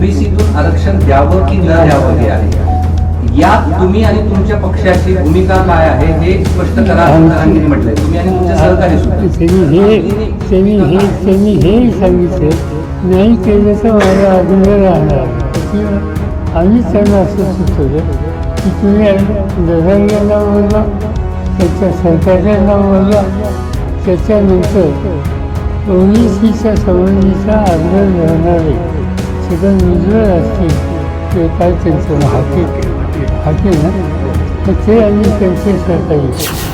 ओबीसीतून आरक्षण द्यावं की न द्यावं हे आहे. यात तुम्ही आणि तुमच्या पक्षाची भूमिका काय आहे हे स्पष्ट करा जरांगीने म्हटलंय. तुम्ही आणि तुमचे सहकारी सुद्धा. त्यांनी हे हे सांगितलं. नाही केलं तर माझा आग्रह राहणार. आम्ही त्यांना असं सुचवलं की तुम्ही दरांग्यांना बोलला त्याच्या सरकारच्यांना बोलला त्याच्यानंतर ओबीसीच्या संबंधीचा आग्रह राहणारे सगळं उज्ज्वल असतील ते काय त्यांचं हाकी हाकी ना तर ते आणि त्यांचे करता येईल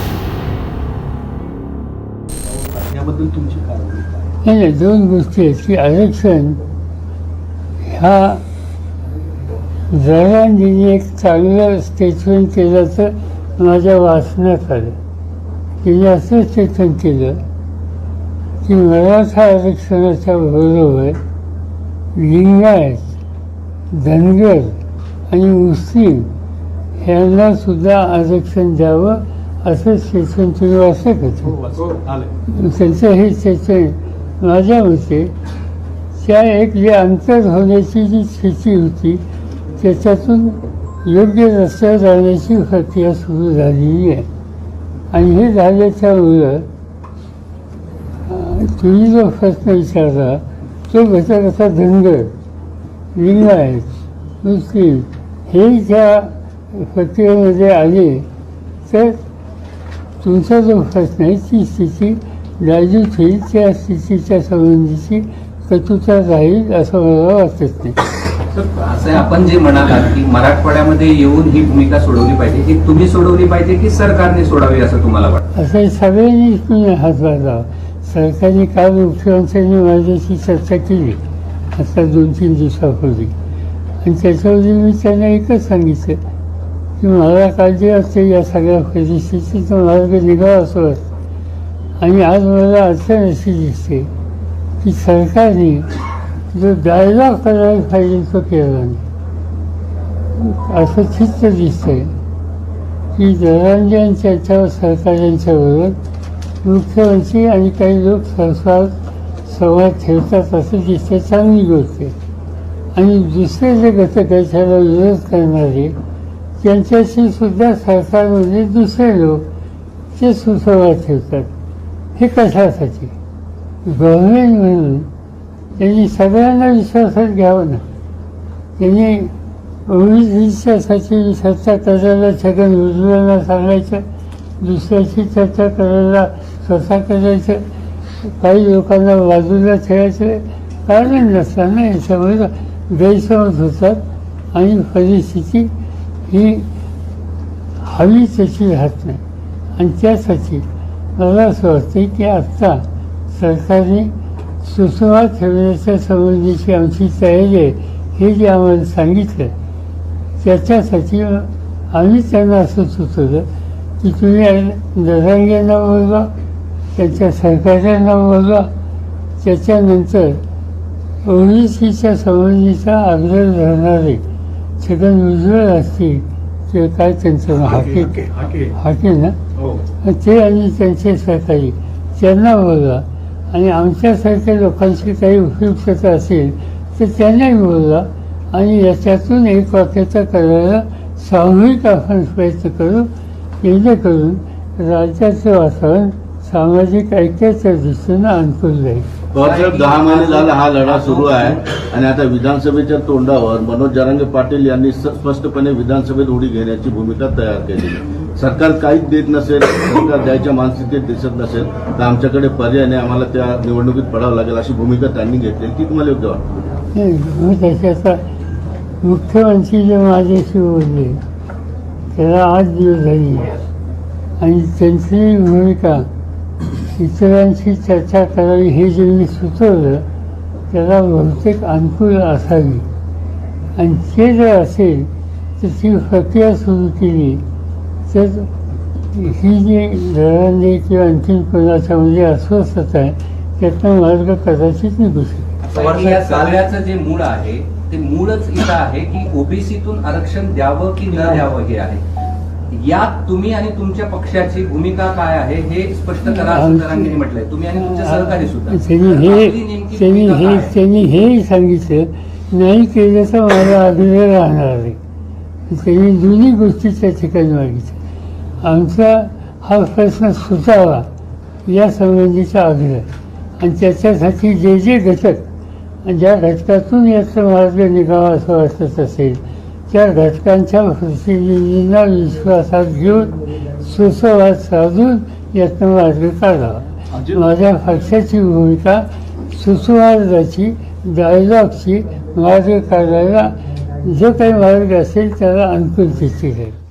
नाही नाही दोन गोष्टी आहेत की आरक्षण ह्या जरांजीने एक चांगलं स्टेटमेंट केलं तर माझ्या वाचण्यात आलं. तिने असं स्टेटमेंट केलं की मराठा आरक्षणाच्या बरोबर लिंगायत धनगर आणि मुस्लिम यांना सुद्धा आरक्षण द्यावं असं स्टेटमेंट तुम्ही वाचलं का त्यांचं हे स्टेटमेंट माझ्या मते त्या एक जे अंतर होण्याची जी स्थिती होती त्याच्यातून योग्य रस्त्यावर जाण्याची प्रक्रिया सुरू झालेली आहे. आणि हे झाल्याच्यामुळं अं, तुम्ही जो प्रश्न विचारला तो घटक असा धनगर लिंगायत मुस्लिम हे ज्या प्रक्रियेमध्ये आले तर तुमचा जो प्रश्न आहे ती स्थिती नाजूक होईल त्या स्थितीच्या संबंधीची कटुता राहील असं मला वाटत नाही. असं आहे, आपण जे म्हणालात की मराठवाड्यामध्ये येऊन ही भूमिका सोडवली पाहिजे ही तुम्ही सोडवली पाहिजे की सरकारने सोडावी असं तुम्हाला वाटतं? असं सगळ्यांनी तुम्ही हातभार लावा. सरकारने काल मुख्यमंत्र्यांनी माझ्याशी चर्चा केली आता दोन तीन दिवसापूर्वी आणि त्याच्यावरती मी त्यांना एकच सांगितलं की मला काळजी असते या सगळ्या परिस्थितीचा मार्ग निघावा असं वाटतं आणि आज मला अडचण अशी दिसते की सरकारने जो डायलॉग करायला पाहिजे तो केला नाही असं चित्त दिसतंय की दरांजन सरकार यांच्याबरोबर वृक्षवंशी आणि काही लोक संसार संवाद ठेवतात असं दिसते. चांगली गोष्ट आहे. आणि दुसरे जे घटक आहेत त्याला विरोध करणारे त्यांच्याशी सुद्धा सरकारमध्ये दुसरे लोक ते सुसंवाद ठेवतात हे कशासाठी? गव्हर्मेंट म्हणून त्यांनी सगळ्यांना विश्वासात घ्यावं ना. त्यांनी ओबीसीच्यासाठी चर्चा करायला छगन उजव्यांना सांगायचं दुसऱ्याची चर्चा करायला स्वतः करायचं काही लोकांना बाजूला ठेवायचं कारण नसताना याच्यामुळे गैरसमज होतात आणि परिस्थिती ही हवी तशी राहत नाही. आणि त्यासाठी मला असं वाटतं की आत्ता सरकारने सुसंवाद ठेवण्याच्या संबंधीची आमची तयारी आहे हे जे आम्हाला सांगितलं त्याच्यासाठी आम्ही त्यांना असं सुचवलं की तुम्ही दरांग्यांना बोलवा त्यांच्या सरकारच्यांना बोलवा त्याच्यानंतर ओबीसीच्या संबंधीचा आग्रह राहणारे छगन उज्ज्वल असतील ते काय त्यांचं? हाके हाके. ना हो. ते आणि त्यांचे सहकारी त्यांना बोलवा आणि आमच्यासारख्या लोकांची काही उपयुक्तता असेल तर त्यांनाही बोलवा आणि याच्यातून एक वाक्यता करायला सामूहिक आपण प्रयत्न करू जेणेकरून राज्याचं वातावरण सामाजिक ऐक्याच्या दृष्टीनं अनुकूल राहील पवारसाहेब दहा महिने झाला हा लढा सुरू आहे आणि आता विधानसभेच्या तोंडावर मनोज जरांगे पाटील यांनी स्पष्टपणे विधानसभेत उडी घेण्याची भूमिका तयार केली. सरकार काहीच देत नसेल सरकार द्यायच्या मानसिकतेत दिसत नसेल तर आमच्याकडे पर्याय नाही आम्हाला त्या निवडणुकीत पडावं लागेल अशी भूमिका त्यांनी घेतली ती तुम्हाला योग्य वाटते? त्याच्याचा मुख्यमंत्री जे माझ्याशी बोलले त्याला आठ दिवस झाली. आणि त्यांची भूमिका इतरांशी चर्चा करावी हे जे मी सुचवलं त्याला बहुतेक अनुकूल असावी. आणि ते जर असेल तर ती प्रक्रिया सुरू केली. तर ही जी घरांनी किंवा आणखीन कोणाच्या म्हणजे अस्वस्थता आहे त्यातनं मार्ग कदाचित निघू शकेल. पण जे मूळ आहे ते मूळच इथं आहे की ओबीसीतून आरक्षण द्यावं की न द्यावं हे आहे? यात तुम्ही आणि तुमच्या पक्षाची भूमिका काय आहे हे स्पष्ट करा असं जरांगीने म्हटलंय. तुम्ही आणि तुमचे सहकारी सुद्धा. त्यांनी हे आपली नेमकी त्यांनी भूमिका हे काय? त्यांनी हेही सांगितलं नाही केलं तर मला आग्रह राहणार आहे. त्यांनी दोन्ही गोष्टी त्या ठिकाणी मागितल्या. आमचा हा प्रश्न सुटावा या संबंधीचा आग्रह. आणि त्याच्यासाठी जे जे घटक ज्या घटकातून याचा मार्ग निघावा असं वाटत असेल त्या घटकांच्या प्रतिनिधींना विश्वासात घेऊन सुसंवाद साधून यातनं मार्ग काढावा माझ्या पक्षाची भूमिका सुसंवादाची डायलॉगची मार्ग काढायला जो काही मार्ग असेल त्याला अनुकूल आहे